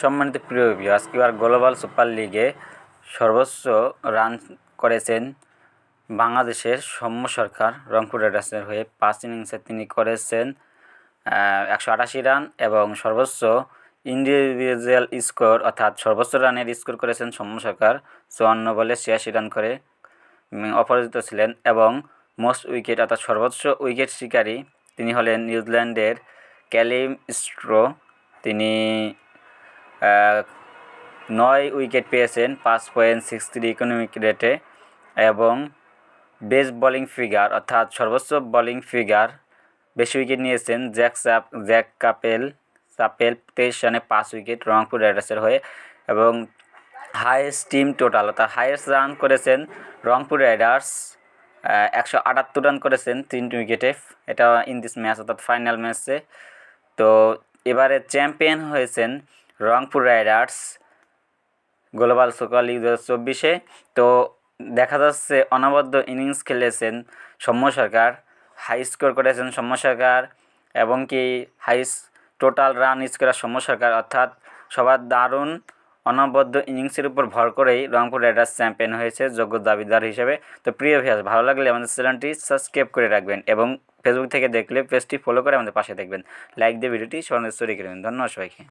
সম্মানিত প্রিয় ভিউয়ার্স এবার গ্লোবাল সুপার লিগে সর্বোচ্চ রান করেছেন বাংলাদেশের সৌম্য সরকার, রংপুর রাইডার্সের হয়ে পাঁচ ইনিংসে তিনি করেছেন একশো আটাশি রান এবং সর্বোচ্চ ইন্ডিভিজুয়াল স্কোর অর্থাৎ সর্বোচ্চ রানের স্কোর করেছেন সৌম্য সরকার, চুয়ান্ন বলে ছিয়াশি রান করে অপরাজিত ছিলেন এবং মোস্ট উইকেট অর্থাৎ সর্বোচ্চ উইকেট শিকারী তিনি হলেন নিউজিল্যান্ডের ক্যালিম স্ট্রো, তিনি নয় উইকেট পেয়েছেন, পাঁচ পয়েন্ট সিক্স থ্রি ইকোনমিক রেটে এবং বেস্ট বোলিং ফিগার অর্থাৎ সর্বোচ্চ বোলিং ফিগার বেশি উইকেট নিয়েছেন জ্যাক সাপ, জ্যাক কাপেল, সাপেল তেইশ রানে পাঁচ উইকেট রংপুর রাইডার্সের হয়ে এবং হাইয়েস্ট টিম টোটাল অর্থাৎ হাইয়েস্ট রান করেছেন রংপুর রাইডার্স একশো আটাত্তর রান করেছেন তিনটি উইকেটে, এটা ইন দিস ম্যাচ অর্থাৎ ফাইনাল ম্যাচে তো এবারে চ্যাম্পিয়ন হয়েছেন Rangpur riders global super league দু চব্বিশে। তো দেখা যাচ্ছে অনবদ্য ইনিংস খেলেছেন সৌম্য সরকার হাই স্কোর করেছেন সৌম্য সরকার এবং কি high total run score Soumya Sarkar. অর্থাৎ সবার দারুণ অনবদ্য ইনিংসের উপর ভর করেই রংপুর রাইডার্স চ্যাম্পিয়ন হয়েছে যোগ্য দাবিদার হিসেবে। তো প্রিয় ভিয়াস ভালো লাগলে আমাদের চ্যানেলটি সাবস্ক্রাইব করে রাখবেন এবং ফেসবুক থেকে দেখলে পেজটি ফলো করে আমাদের পাশে দেখবেন। লাইক দিয়ে ভিডিওটি স্মরণের করে দেবেন ধন্যবাদ সবাইকে।